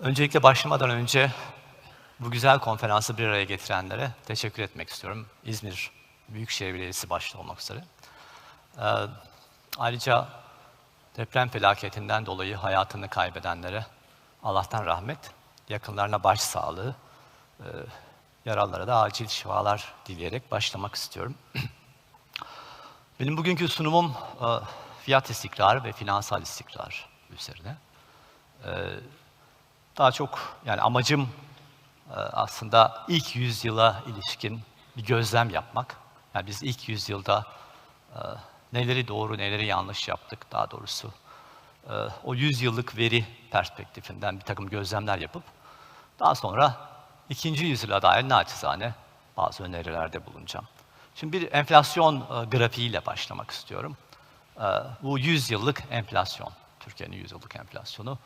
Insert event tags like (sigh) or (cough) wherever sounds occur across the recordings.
Öncelikle başlamadan önce bu güzel konferansı bir araya getirenlere teşekkür etmek istiyorum. İzmir Büyükşehir Belediyesi başta olmak üzere. Ee, ayrıca deprem felaketinden dolayı hayatını kaybedenlere Allah'tan rahmet, yakınlarına başsağlığı, e, yaralılara da acil şifalar dileyerek başlamak istiyorum. (clears throat) Benim bugünkü sunumum e, fiyat istikrarı ve finansal istikrar üzerine. E, daha çok yani amacım e, aslında ilk yüzyıla ilişkin bir gözlem yapmak. Yani biz ilk yüzyılda e, neleri doğru, neleri yanlış yaptık daha doğrusu. E, o yüzyıllık veri perspektifinden bir takım gözlemler yapıp daha sonra ikinci yüzyıla dair naçizane bazı önerilerde bulunacağım. Şimdi bir enflasyon grafiğiyle başlamak istiyorum. Bu 100 yıllık enflasyon, Türkiye'nin 100 yıllık enflasyonu.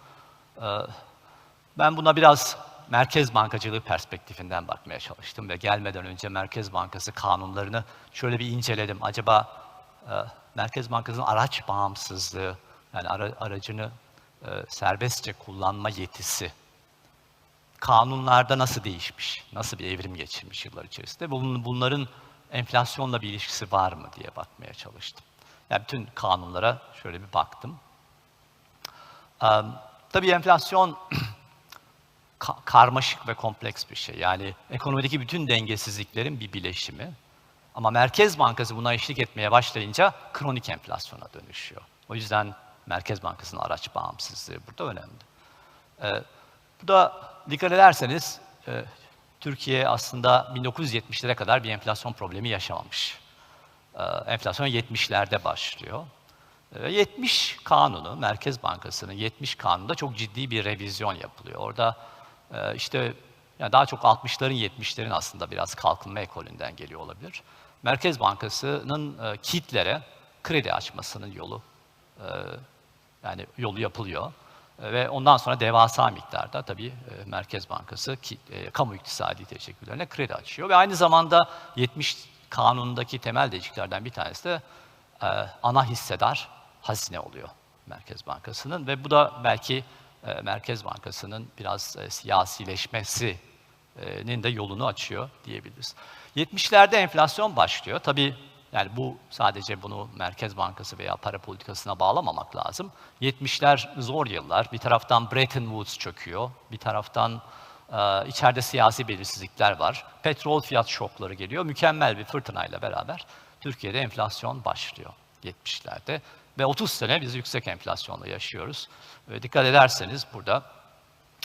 Ben buna biraz merkez bankacılığı perspektifinden bakmaya çalıştım ve gelmeden önce Merkez Bankası kanunlarını şöyle bir inceledim. Acaba e, Merkez Bankası'nın araç bağımsızlığı, yani ara, aracını e, serbestçe kullanma yetisi kanunlarda nasıl değişmiş, nasıl bir evrim geçirmiş yıllar içerisinde? Bunun, bunların enflasyonla bir ilişkisi var mı diye bakmaya çalıştım. Yani bütün kanunlara şöyle bir baktım. Ee, tabii enflasyon ka- karmaşık ve kompleks bir şey. Yani ekonomideki bütün dengesizliklerin bir bileşimi. Ama Merkez Bankası buna eşlik etmeye başlayınca kronik enflasyona dönüşüyor. O yüzden Merkez Bankası'nın araç bağımsızlığı burada önemli. Ee, bu da dikkat ederseniz e, Türkiye aslında 1970'lere kadar bir enflasyon problemi yaşamamış. Ee, enflasyon 70'lerde başlıyor. Ee, 70 kanunu, Merkez Bankası'nın 70 kanununda çok ciddi bir revizyon yapılıyor. Orada e, işte yani daha çok 60'ların 70'lerin aslında biraz kalkınma ekolünden geliyor olabilir. Merkez Bankası'nın e, kitlere kredi açmasının yolu e, yani yolu yapılıyor. E, Ve ondan sonra devasa miktarda tabii e, Merkez Bankası ki, e, kamu iktisadi teşekküllerine kredi açıyor. Ve aynı zamanda 70 kanunundaki temel değişikliklerden bir tanesi de e, ana hissedar hazine oluyor Merkez Bankası'nın. Ve bu da belki e, Merkez Bankası'nın biraz e, siyasileşmesinin de yolunu açıyor diyebiliriz. 70'lerde enflasyon başlıyor. Tabii yani bu sadece bunu Merkez Bankası veya para politikasına bağlamamak lazım. 70'ler zor yıllar. Bir taraftan Bretton Woods çöküyor, bir taraftan e, içeride siyasi belirsizlikler var. Petrol fiyat şokları geliyor. Mükemmel bir fırtınayla beraber Türkiye'de enflasyon başlıyor 70'lerde. Ve 30 sene biz yüksek enflasyonla yaşıyoruz. Ve dikkat ederseniz burada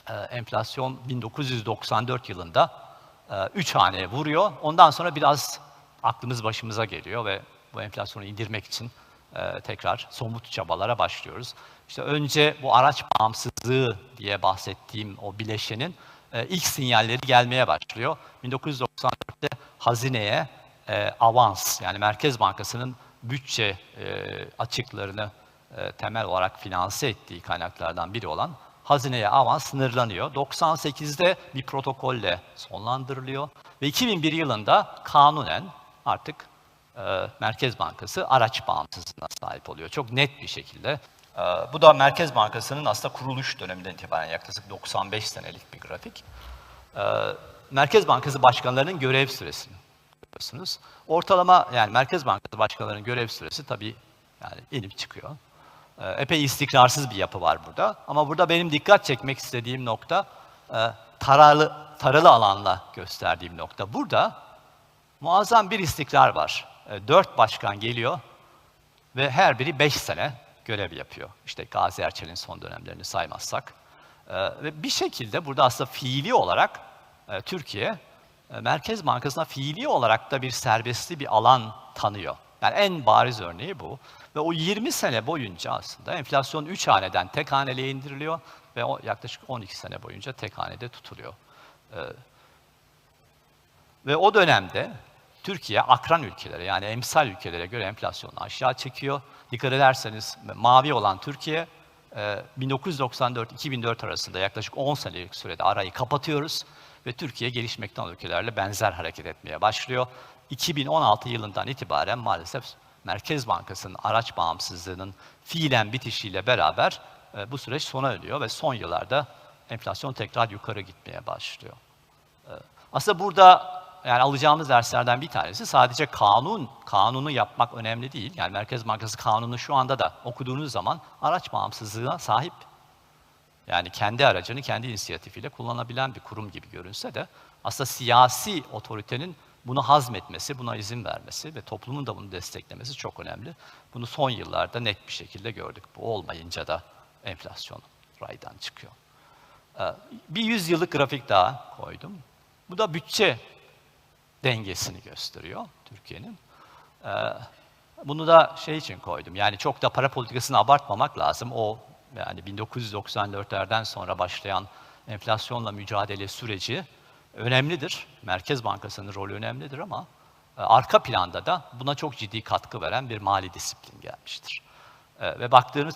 e, enflasyon 1994 yılında 3 haneye vuruyor. Ondan sonra biraz aklımız başımıza geliyor ve bu enflasyonu indirmek için e, tekrar somut çabalara başlıyoruz. İşte önce bu araç bağımsızlığı diye bahsettiğim o bileşenin e, ilk sinyalleri gelmeye başlıyor. 1994'te hazineye e, avans yani Merkez Bankası'nın bütçe e, açıklarını e, temel olarak finanse ettiği kaynaklardan biri olan hazineye avans sınırlanıyor. 98'de bir protokolle sonlandırılıyor ve 2001 yılında kanunen artık e, Merkez Bankası araç bağımsızlığına sahip oluyor. Çok net bir şekilde. Bu da Merkez Bankası'nın aslında kuruluş döneminden itibaren yaklaşık 95 senelik bir grafik. Merkez Bankası başkanlarının görev süresini görüyorsunuz. Ortalama yani Merkez Bankası başkanlarının görev süresi tabii yani inip çıkıyor. E, epey istikrarsız bir yapı var burada. Ama burada benim dikkat çekmek istediğim nokta e, taralı, taralı alanla gösterdiğim nokta. Burada muazzam bir istikrar var. E, dört başkan geliyor ve her biri beş sene görev yapıyor. İşte Gazi Erçel'in son dönemlerini saymazsak. E, ve bir şekilde burada aslında fiili olarak e, Türkiye Merkez Bankası'na fiili olarak da bir serbestli bir alan tanıyor. Yani en bariz örneği bu. Ve o 20 sene boyunca aslında enflasyon 3 haneden tek haneliğe indiriliyor ve o yaklaşık 12 sene boyunca tek hanede tutuluyor. Ee, ve o dönemde Türkiye akran ülkelere yani emsal ülkelere göre enflasyonu aşağı çekiyor. Dikkat ederseniz mavi olan Türkiye 1994-2004 arasında yaklaşık 10 senelik sürede arayı kapatıyoruz ve Türkiye gelişmekte olan ülkelerle benzer hareket etmeye başlıyor. 2016 yılından itibaren maalesef Merkez Bankası'nın araç bağımsızlığının fiilen bitişiyle beraber e, bu süreç sona eriyor ve son yıllarda enflasyon tekrar yukarı gitmeye başlıyor. Ee, Aslında burada yani alacağımız derslerden bir tanesi sadece kanun, kanunu yapmak önemli değil. Yani Merkez Bankası kanunu şu anda da okuduğunuz zaman araç bağımsızlığına sahip. Yani kendi aracını kendi inisiyatifiyle kullanabilen bir kurum gibi görünse de aslında siyasi otoritenin bunu hazmetmesi, buna izin vermesi ve toplumun da bunu desteklemesi çok önemli. Bunu son yıllarda net bir şekilde gördük. Bu olmayınca da enflasyon raydan çıkıyor. Ee, Bir yüzyıllık grafik daha koydum. Bu da bütçe dengesini gösteriyor Türkiye'nin. Ee, Bunu da şey için koydum. Yani çok da para politikasını abartmamak lazım. O yani 1994'lerden sonra başlayan enflasyonla mücadele süreci önemlidir. Merkez Bankası'nın rolü önemlidir ama e, arka planda da buna çok ciddi katkı veren bir mali disiplin gelmiştir. E, Ve baktığınız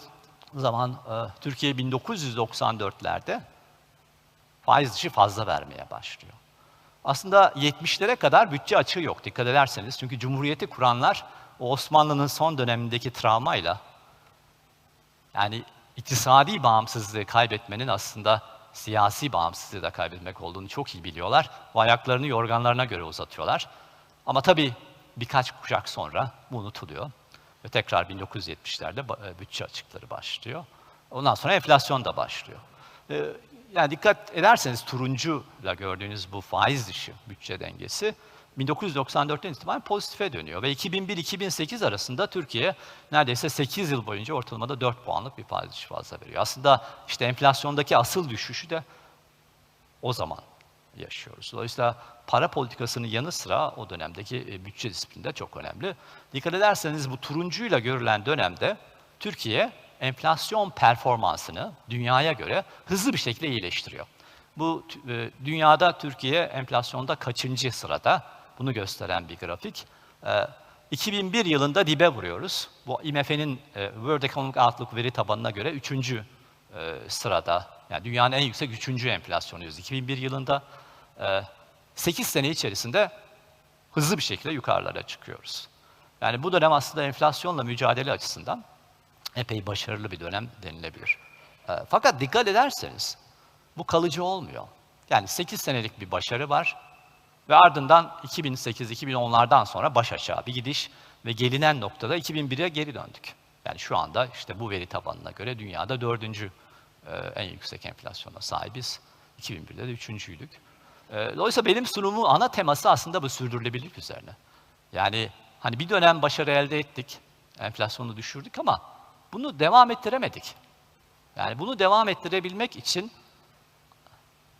zaman e, Türkiye 1994'lerde faiz dışı fazla vermeye başlıyor. Aslında 70'lere kadar bütçe açığı yok dikkat ederseniz. Çünkü Cumhuriyeti kuranlar o Osmanlı'nın son dönemindeki travmayla yani iktisadi bağımsızlığı kaybetmenin aslında siyasi bağımsızlığı da kaybetmek olduğunu çok iyi biliyorlar. Ve ayaklarını yorganlarına göre uzatıyorlar. Ama tabii birkaç kuşak sonra bu unutuluyor. Ve tekrar 1970'lerde ba- e, bütçe açıkları başlıyor. Ondan sonra enflasyon da başlıyor. Ee, Yani dikkat ederseniz turuncuyla gördüğünüz bu faiz dışı bütçe dengesi 1994'ten itibaren pozitife dönüyor ve 2001-2008 arasında Türkiye neredeyse 8 yıl boyunca ortalamada 4 puanlık bir dışı fazla veriyor. Aslında işte enflasyondaki asıl düşüşü de o zaman yaşıyoruz. Dolayısıyla para politikasının yanı sıra o dönemdeki e, bütçe disiplini de çok önemli. Dikkat ederseniz bu turuncuyla görülen dönemde Türkiye enflasyon performansını dünyaya göre hızlı bir şekilde iyileştiriyor. Bu e, dünyada Türkiye enflasyonda kaçıncı sırada? Bunu gösteren bir grafik. E, 2001 yılında dibe vuruyoruz. Bu IMF'nin e, World Economic Outlook veri tabanına göre üçüncü e, sırada. Yani dünyanın en yüksek üçüncü enflasyonuyuz. 2001 yılında e, 8 sene içerisinde hızlı bir şekilde yukarılara çıkıyoruz. Yani bu dönem aslında enflasyonla mücadele açısından epey başarılı bir dönem denilebilir. E, fakat dikkat ederseniz bu kalıcı olmuyor. Yani 8 senelik bir başarı var ve ardından 2008-2010'lardan sonra baş aşağı bir gidiş ve gelinen noktada 2001'e geri döndük. Yani şu anda işte bu veri tabanına göre dünyada dördüncü e, en yüksek enflasyona sahibiz. 2001'de de üçüncüydük. E, dolayısıyla benim sunumun ana teması aslında bu sürdürülebilirlik üzerine. Yani hani bir dönem başarı elde ettik, enflasyonu düşürdük ama bunu devam ettiremedik. Yani bunu devam ettirebilmek için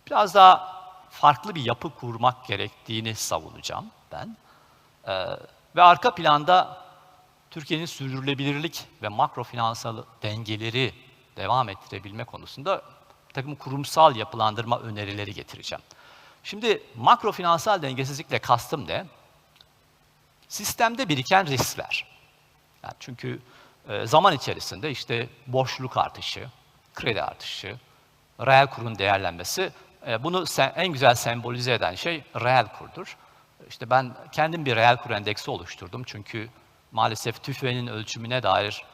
biraz daha farklı bir yapı kurmak gerektiğini savunacağım ben. Ee, ve arka planda Türkiye'nin sürdürülebilirlik ve makro finansal dengeleri devam ettirebilme konusunda takım kurumsal yapılandırma önerileri getireceğim. Şimdi makro finansal dengesizlikle kastım ne? Sistemde biriken riskler. Yani çünkü e, zaman içerisinde işte borçluluk artışı, kredi artışı, reel kurun değerlenmesi, bunu sen- en güzel sembolize eden şey reel kurdur. İşte ben kendim bir reel kur endeksi oluşturdum çünkü maalesef TÜFE'nin ölçümüne dair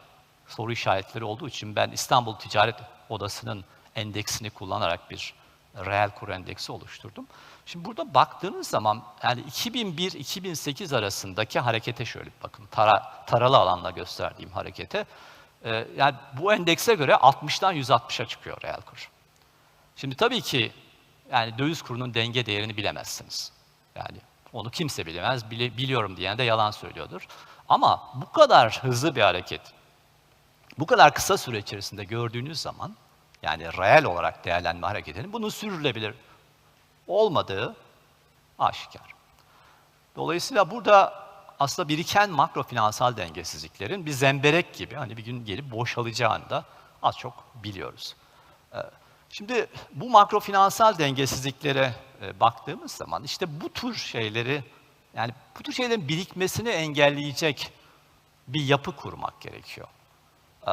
soru işaretleri olduğu için ben İstanbul Ticaret Odası'nın endeksini kullanarak bir reel kur endeksi oluşturdum. Şimdi burada baktığınız zaman yani 2001-2008 arasındaki harekete şöyle bir bakın. Tara, taralı alanla gösterdiğim harekete. Ee, yani bu endekse göre 60'tan 160'a çıkıyor reel kur. Şimdi tabii ki yani döviz kurunun denge değerini bilemezsiniz. Yani onu kimse bilemez. Bili- biliyorum diyen de yalan söylüyordur. Ama bu kadar hızlı bir hareket, bu kadar kısa süre içerisinde gördüğünüz zaman yani reel olarak değerlenme hareketinin bunun sürdürülebilir olmadığı aşikar. Dolayısıyla burada aslında biriken makro finansal dengesizliklerin bir zemberek gibi hani bir gün gelip boşalacağını da az çok biliyoruz. Şimdi bu makro finansal dengesizliklere e, baktığımız zaman işte bu tür şeyleri yani bu tür şeylerin birikmesini engelleyecek bir yapı kurmak gerekiyor. Ee,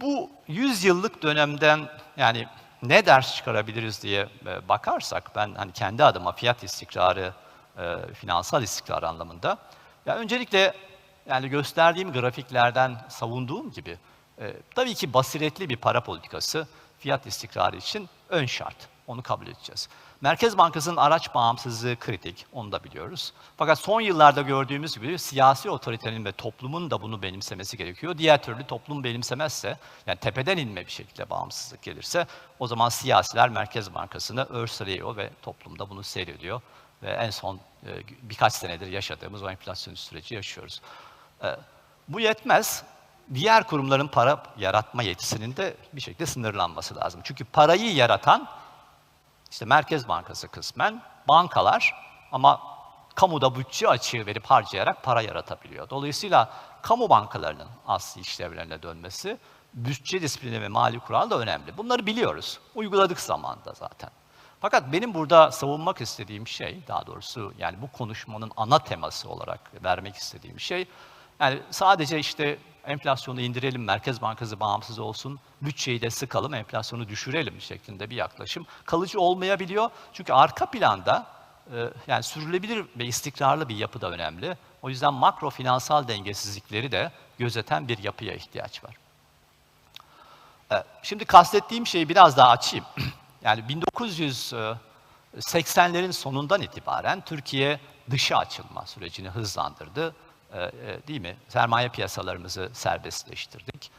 Bu 100 yıllık dönemden yani ne ders çıkarabiliriz diye e, bakarsak ben hani kendi adıma fiyat istikrarı, e, finansal istikrar anlamında ya öncelikle yani gösterdiğim grafiklerden savunduğum gibi e, tabii ki basiretli bir para politikası fiyat istikrarı için ön şart. Onu kabul edeceğiz. Merkez Bankası'nın araç bağımsızlığı kritik, onu da biliyoruz. Fakat son yıllarda gördüğümüz gibi siyasi otoritenin ve toplumun da bunu benimsemesi gerekiyor. Diğer türlü toplum benimsemezse, yani tepeden inme bir şekilde bağımsızlık gelirse, o zaman siyasiler Merkez Bankası'nı örseliyor ve toplumda bunu seyrediyor. Ve en son e, birkaç senedir yaşadığımız o enflasyon süreci yaşıyoruz. E, bu yetmez. Diğer kurumların para yaratma yetisinin de bir şekilde sınırlanması lazım. Çünkü parayı yaratan işte Merkez Bankası kısmen, bankalar ama kamuda bütçe açığı verip harcayarak para yaratabiliyor. Dolayısıyla kamu bankalarının asli işlevlerine dönmesi, bütçe disiplini ve mali kural da önemli. Bunları biliyoruz. Uyguladık zamanda zaten. Fakat benim burada savunmak istediğim şey, daha doğrusu yani bu konuşmanın ana teması olarak vermek istediğim şey, yani sadece işte enflasyonu indirelim, Merkez Bankası bağımsız olsun, bütçeyi de sıkalım, enflasyonu düşürelim şeklinde bir yaklaşım kalıcı olmayabiliyor. Çünkü arka planda e, yani sürülebilir ve istikrarlı bir yapı da önemli. O yüzden makro finansal dengesizlikleri de gözeten bir yapıya ihtiyaç var. E, şimdi kastettiğim şeyi biraz daha açayım. (clears throat) Yani 1980'lerin sonundan itibaren Türkiye dışa açılma sürecini hızlandırdı. E, değil mi? Sermaye piyasalarımızı serbestleştirdik.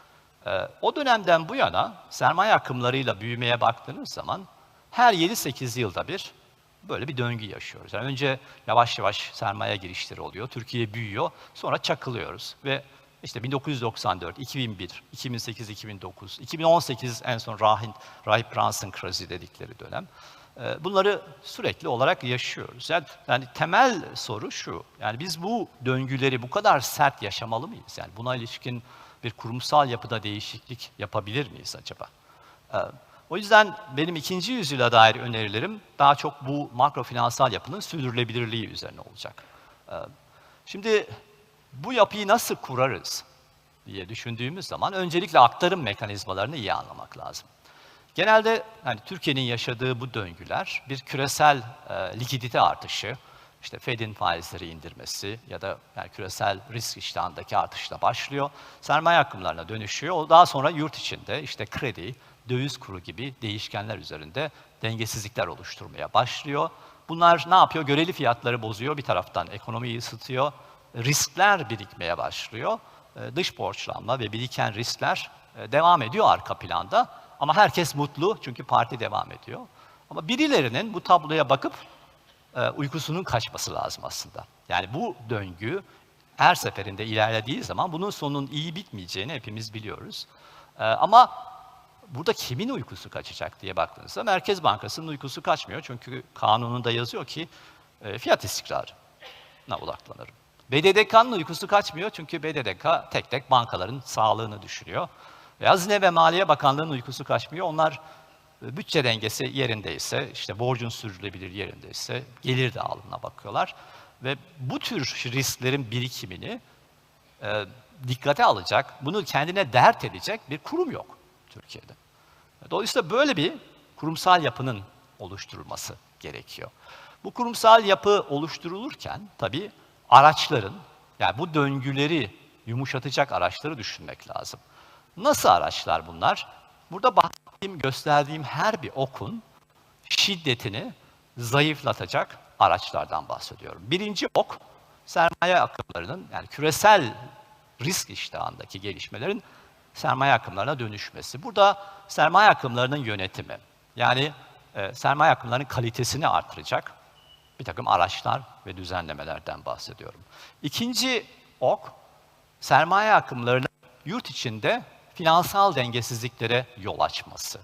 E, o dönemden bu yana sermaye akımlarıyla büyümeye baktığınız zaman her 7-8 yılda bir böyle bir döngü yaşıyoruz. Yani önce yavaş yavaş sermaye girişleri oluyor, Türkiye büyüyor, sonra çakılıyoruz ve işte 1994, 2001, 2008, 2009, 2018 en son Rahip, Brunson krizi dedikleri dönem. Ee, bunları sürekli olarak yaşıyoruz. Yani, yani temel soru şu, yani biz bu döngüleri bu kadar sert yaşamalı mıyız? Yani buna ilişkin bir kurumsal yapıda değişiklik yapabilir miyiz acaba? Ee, o yüzden benim ikinci yüzyıla dair önerilerim daha çok bu makro finansal yapının sürdürülebilirliği üzerine olacak. Ee, şimdi bu yapıyı nasıl kurarız diye düşündüğümüz zaman öncelikle aktarım mekanizmalarını iyi anlamak lazım. Genelde yani Türkiye'nin yaşadığı bu döngüler bir küresel e, likidite artışı, işte Fed'in faizleri indirmesi ya da yani küresel risk iştahındaki artışla başlıyor. Sermaye akımlarına dönüşüyor. O daha sonra yurt içinde işte kredi, döviz kuru gibi değişkenler üzerinde dengesizlikler oluşturmaya başlıyor. Bunlar ne yapıyor? Göreli fiyatları bozuyor. Bir taraftan ekonomiyi ısıtıyor. Riskler birikmeye başlıyor. E, dış borçlanma ve biriken riskler e, devam ediyor arka planda. Ama herkes mutlu çünkü parti devam ediyor. Ama birilerinin bu tabloya bakıp e, uykusunun kaçması lazım aslında. Yani bu döngü her seferinde ilerlediği zaman bunun sonunun iyi bitmeyeceğini hepimiz biliyoruz. E, ama burada kimin uykusu kaçacak diye baktığınızda Merkez Bankası'nın uykusu kaçmıyor. Çünkü kanununda yazıyor ki e, fiyat istikrarına odaklanırım. BDDK'nın uykusu kaçmıyor çünkü BDDK tek tek bankaların sağlığını düşünüyor. Hazine ve Maliye Bakanlığı'nın uykusu kaçmıyor. Onlar e, bütçe dengesi yerindeyse, işte borcun sürdürülebilir yerindeyse, gelir dağılımına bakıyorlar. Ve bu tür risklerin birikimini e, dikkate alacak, bunu kendine dert edecek bir kurum yok Türkiye'de. Dolayısıyla böyle bir kurumsal yapının oluşturulması gerekiyor. Bu kurumsal yapı oluşturulurken tabii araçların, yani bu döngüleri yumuşatacak araçları düşünmek lazım. Nasıl araçlar bunlar? Burada bahsettiğim, gösterdiğim her bir okun şiddetini zayıflatacak araçlardan bahsediyorum. Birinci ok, sermaye akımlarının, yani küresel risk iştahındaki gelişmelerin sermaye akımlarına dönüşmesi. Burada sermaye akımlarının yönetimi, yani e, sermaye akımlarının kalitesini artıracak bir takım araçlar ve düzenlemelerden bahsediyorum. İkinci ok, sermaye akımlarının yurt içinde finansal dengesizliklere yol açması.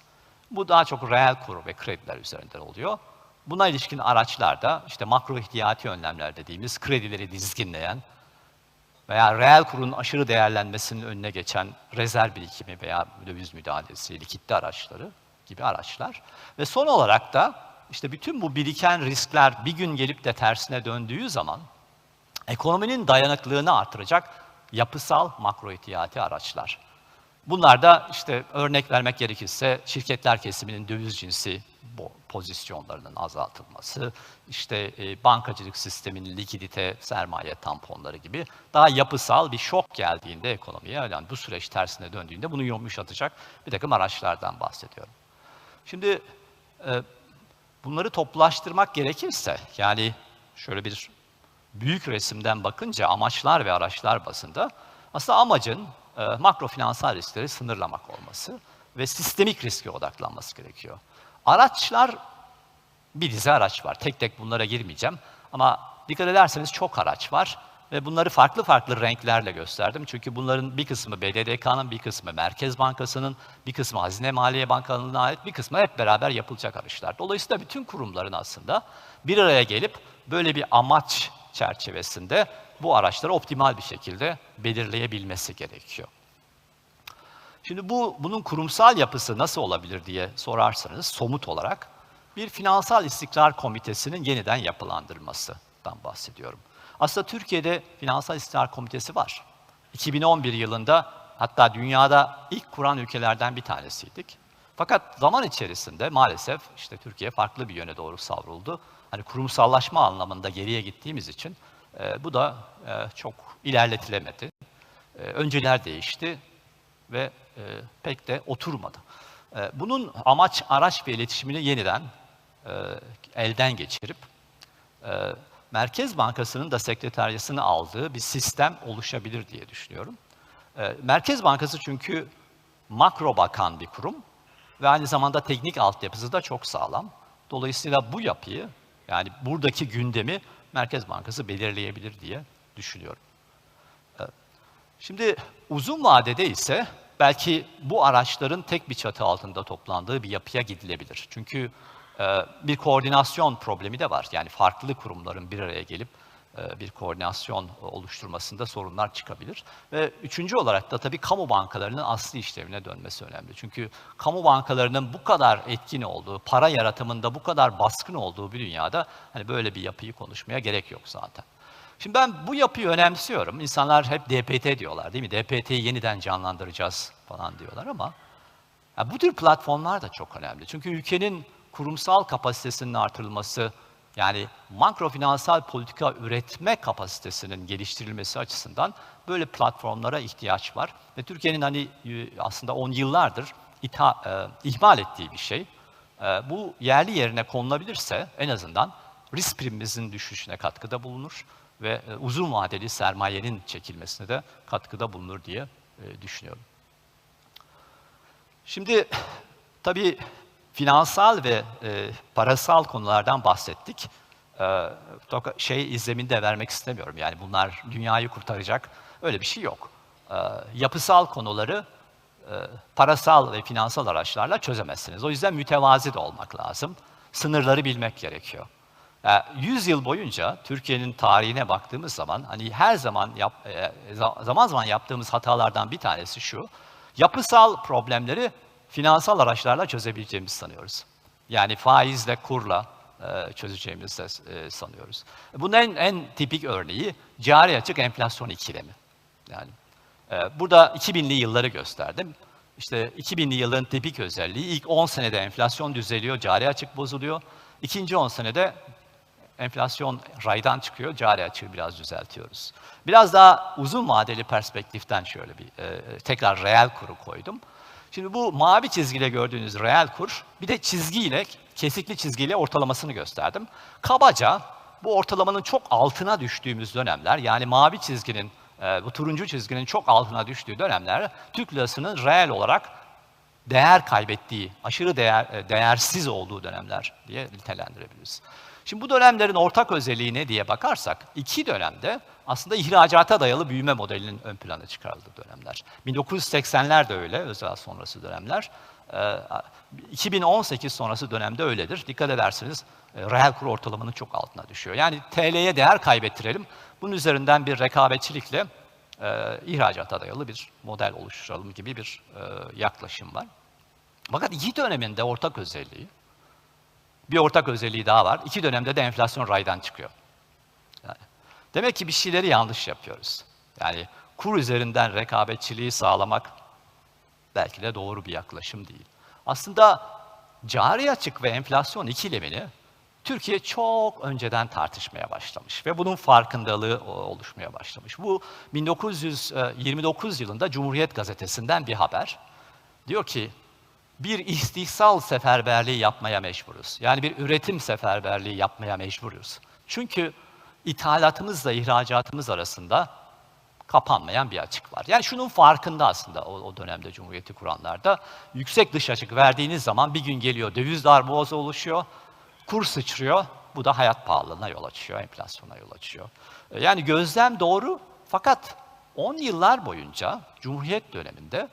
Bu daha çok reel kur ve krediler üzerinden oluyor. Buna ilişkin araçlar da işte makro ihtiyati önlemler dediğimiz kredileri dizginleyen veya reel kurun aşırı değerlenmesinin önüne geçen rezerv birikimi veya döviz müdahalesi, likitte araçları gibi araçlar. Ve son olarak da işte bütün bu biriken riskler bir gün gelip de tersine döndüğü zaman ekonominin dayanıklılığını artıracak yapısal makro ihtiyati araçlar. Bunlar da işte örnek vermek gerekirse şirketler kesiminin döviz cinsi pozisyonlarının azaltılması, işte e, bankacılık sisteminin likidite, sermaye tamponları gibi daha yapısal bir şok geldiğinde ekonomiye, yani bu süreç tersine döndüğünde bunu yumuşatacak bir takım araçlardan bahsediyorum. Şimdi e, bunları toplaştırmak gerekirse, yani şöyle bir büyük resimden bakınca amaçlar ve araçlar basında aslında amacın e, makro finansal riskleri sınırlamak olması ve sistemik riske odaklanması gerekiyor. Araçlar bir dizi araç var. Tek tek bunlara girmeyeceğim. Ama dikkat ederseniz çok araç var. Ve bunları farklı farklı renklerle gösterdim. Çünkü bunların bir kısmı BDDK'nın, bir kısmı Merkez Bankası'nın, bir kısmı Hazine Maliye Bankanlığı'na ait, bir kısmı hep beraber yapılacak araçlar. Dolayısıyla bütün kurumların aslında bir araya gelip böyle bir amaç çerçevesinde bu araçları optimal bir şekilde belirleyebilmesi gerekiyor. Şimdi bu bunun kurumsal yapısı nasıl olabilir diye sorarsanız somut olarak bir finansal istikrar komitesinin yeniden yapılandırmasından bahsediyorum. Aslında Türkiye'de finansal istikrar komitesi var. 2011 yılında hatta dünyada ilk kuran ülkelerden bir tanesiydik. Fakat zaman içerisinde maalesef işte Türkiye farklı bir yöne doğru savruldu. Hani kurumsallaşma anlamında geriye gittiğimiz için e, bu da e, çok ilerletilemedi. E, önceler değişti ve e, pek de oturmadı. E, bunun amaç, araç ve iletişimini yeniden e, elden geçirip Merkez Bankası'nın da sekreteryasını aldığı bir sistem oluşabilir diye düşünüyorum. Merkez Bankası çünkü makro bakan bir kurum ve aynı zamanda teknik altyapısı da çok sağlam. Dolayısıyla bu yapıyı yani buradaki gündemi Merkez Bankası belirleyebilir diye düşünüyorum. E, Şimdi uzun vadede ise belki bu araçların tek bir çatı altında toplandığı bir yapıya gidilebilir. Çünkü e, bir koordinasyon problemi de var. Yani farklı kurumların bir araya gelip bir koordinasyon oluşturmasında sorunlar çıkabilir. Ve üçüncü olarak da tabii kamu bankalarının asli işlevine dönmesi önemli. Çünkü kamu bankalarının bu kadar etkin olduğu, para yaratımında bu kadar baskın olduğu bir dünyada hani böyle bir yapıyı konuşmaya gerek yok zaten. Şimdi ben bu yapıyı önemsiyorum. İnsanlar hep DPT diyorlar değil mi? DPT'yi yeniden canlandıracağız falan diyorlar ama ya bu tür platformlar da çok önemli. Çünkü ülkenin kurumsal kapasitesinin artırılması, yani makro finansal politika üretme kapasitesinin geliştirilmesi açısından böyle platformlara ihtiyaç var. Ve Türkiye'nin hani e, aslında on yıllardır itha, e, ihmal ettiği bir şey. E, bu yerli yerine konulabilirse en azından risk primimizin düşüşüne katkıda bulunur ve e, uzun vadeli sermayenin çekilmesine de katkıda bulunur diye e, düşünüyorum. Şimdi tabii finansal ve e, parasal konulardan bahsettik. E, şey izlemini de vermek istemiyorum. Yani bunlar dünyayı kurtaracak öyle bir şey yok. E, yapısal konuları e, parasal ve finansal araçlarla çözemezsiniz. O yüzden mütevazi de olmak lazım. Sınırları bilmek gerekiyor. Yani 100 yıl boyunca Türkiye'nin tarihine baktığımız zaman hani her zaman yap, e, zaman zaman yaptığımız hatalardan bir tanesi şu. Yapısal problemleri finansal araçlarla çözebileceğimizi sanıyoruz. Yani faizle, kurla e, çözeceğimizi e, sanıyoruz. Bunun en, en tipik örneği cari açık enflasyon ikilemi. Yani e, burada 2000'li yılları gösterdim. İşte 2000'li yılların tipik özelliği ilk 10 senede enflasyon düzeliyor, cari açık bozuluyor. İkinci 10 senede enflasyon raydan çıkıyor, cari açığı biraz düzeltiyoruz. Biraz daha uzun vadeli perspektiften şöyle bir e, tekrar reel kuru koydum. Şimdi bu mavi çizgiyle gördüğünüz reel kur, bir de çizgiyle, kesikli çizgiyle ortalamasını gösterdim. Kabaca bu ortalamanın çok altına düştüğümüz dönemler, yani mavi çizginin, e, bu turuncu çizginin çok altına düştüğü dönemler, Türk lirasının reel olarak değer kaybettiği, aşırı değer, e, değersiz olduğu dönemler diye nitelendirebiliriz. Şimdi bu dönemlerin ortak özelliği ne diye bakarsak, iki dönemde aslında ihracata dayalı büyüme modelinin ön plana çıkarıldığı dönemler. 1980'ler de öyle, özel sonrası dönemler. 2018 sonrası dönemde öyledir. Dikkat ederseniz reel kur ortalamanın çok altına düşüyor. Yani TL'ye değer kaybettirelim. Bunun üzerinden bir rekabetçilikle e, ihracata dayalı bir model oluşturalım gibi bir e, yaklaşım var. Fakat iki dönemin de ortak özelliği, bir ortak özelliği daha var. İki dönemde de enflasyon raydan çıkıyor. Yani, demek ki bir şeyleri yanlış yapıyoruz. Yani kur üzerinden rekabetçiliği sağlamak belki de doğru bir yaklaşım değil. Aslında cari açık ve enflasyon ikilemini Türkiye çok önceden tartışmaya başlamış ve bunun farkındalığı oluşmaya başlamış. Bu 1929 yılında Cumhuriyet Gazetesi'nden bir haber. Diyor ki bir istihsal seferberliği yapmaya mecburuz. Yani bir üretim seferberliği yapmaya mecburuz. Çünkü ithalatımızla ihracatımız arasında kapanmayan bir açık var. Yani şunun farkında aslında o, o dönemde Cumhuriyeti kuranlarda. Yüksek dış açık verdiğiniz zaman bir gün geliyor döviz darboğazı oluşuyor, kur sıçrıyor. Bu da hayat pahalılığına yol açıyor, enflasyona yol açıyor. E, Yani gözlem doğru fakat 10 yıllar boyunca Cumhuriyet döneminde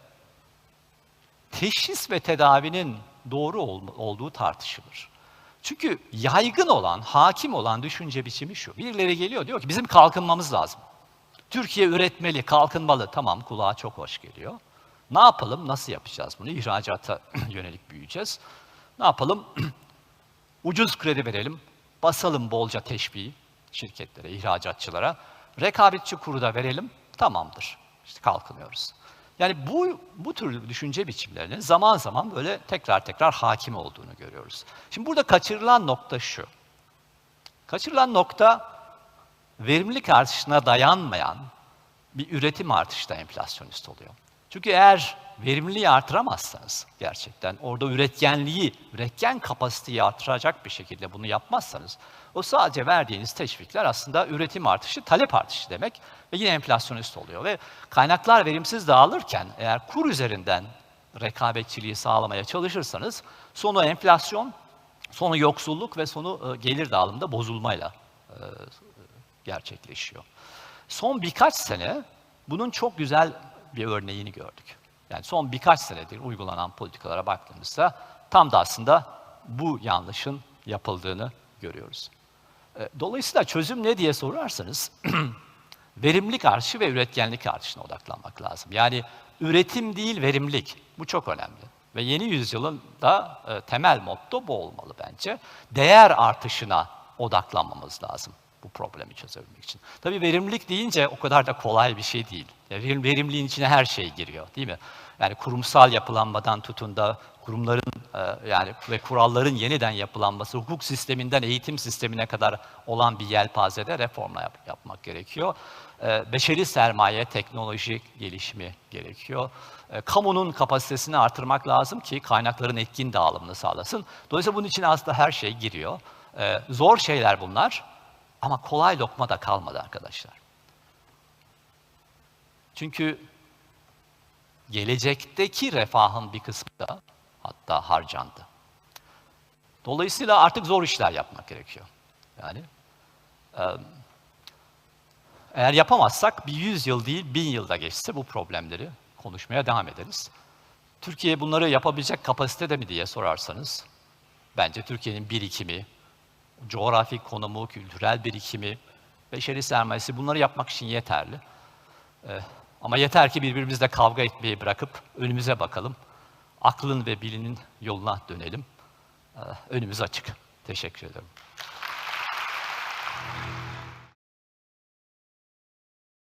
teşhis ve tedavinin doğru ol- olduğu tartışılır. Çünkü yaygın olan, hakim olan düşünce biçimi şu. Birileri geliyor diyor ki bizim kalkınmamız lazım. Türkiye üretmeli, kalkınmalı. Tamam kulağa çok hoş geliyor. Ne yapalım, nasıl yapacağız bunu? İhracata (clears throat) yönelik büyüyeceğiz. Ne yapalım? (clears throat) Ucuz kredi verelim, basalım bolca teşbihi şirketlere, ihracatçılara. Rekabetçi kuru da verelim, tamamdır. İşte kalkınıyoruz. Yani bu, bu tür düşünce biçimlerinin zaman zaman böyle tekrar tekrar hakim olduğunu görüyoruz. Şimdi burada kaçırılan nokta şu. Kaçırılan nokta verimlilik artışına dayanmayan bir üretim artışı da enflasyonist oluyor. Çünkü eğer verimliliği artıramazsanız gerçekten orada üretkenliği, üretken kapasiteyi artıracak bir şekilde bunu yapmazsanız o sadece verdiğiniz teşvikler aslında üretim artışı, talep artışı demek ve yine enflasyonist oluyor. Ve kaynaklar verimsiz dağılırken eğer kur üzerinden rekabetçiliği sağlamaya çalışırsanız sonu enflasyon, sonu yoksulluk ve sonu e, gelir dağılımında bozulmayla e, gerçekleşiyor. Son birkaç sene bunun çok güzel bir örneğini gördük. Yani son birkaç senedir uygulanan politikalara baktığımızda tam da aslında bu yanlışın yapıldığını görüyoruz. E, Dolayısıyla çözüm ne diye sorarsanız (clears throat) verimlilik artışı ve üretkenlik artışına odaklanmak lazım. Yani üretim değil verimlilik. Bu çok önemli. Ve yeni yüzyılın da e, temel motto bu olmalı bence. Değer artışına odaklanmamız lazım bu problemi çözebilmek için. Tabii verimlilik deyince o kadar da kolay bir şey değil. Yani verim- verimliliğin içine her şey giriyor değil mi? Yani kurumsal yapılanmadan tutun da kurumların e, yani ve kuralların yeniden yapılanması, hukuk sisteminden eğitim sistemine kadar olan bir yelpazede reformla yap- yapmak gerekiyor. E, Beşeri sermaye, teknoloji gelişimi gerekiyor. E, Kamunun kapasitesini artırmak lazım ki kaynakların etkin dağılımını sağlasın. Dolayısıyla bunun için aslında her şey giriyor. Zor şeyler bunlar ama kolay lokma da kalmadı arkadaşlar. Çünkü gelecekteki refahın bir kısmı da hatta harcandı. Dolayısıyla artık zor işler yapmak gerekiyor. Yani eğer yapamazsak bir yüz yıl değil bin yılda geçse bu problemleri konuşmaya devam ederiz. Türkiye bunları yapabilecek kapasitede mi diye sorarsanız bence Türkiye'nin birikimi, coğrafi konumu, kültürel birikimi, beşeri sermayesi bunları yapmak için yeterli. Ee, ama yeter ki birbirimizle kavga etmeyi bırakıp önümüze bakalım. Aklın ve bilinin yoluna dönelim. Ee, önümüz açık. Teşekkür ederim.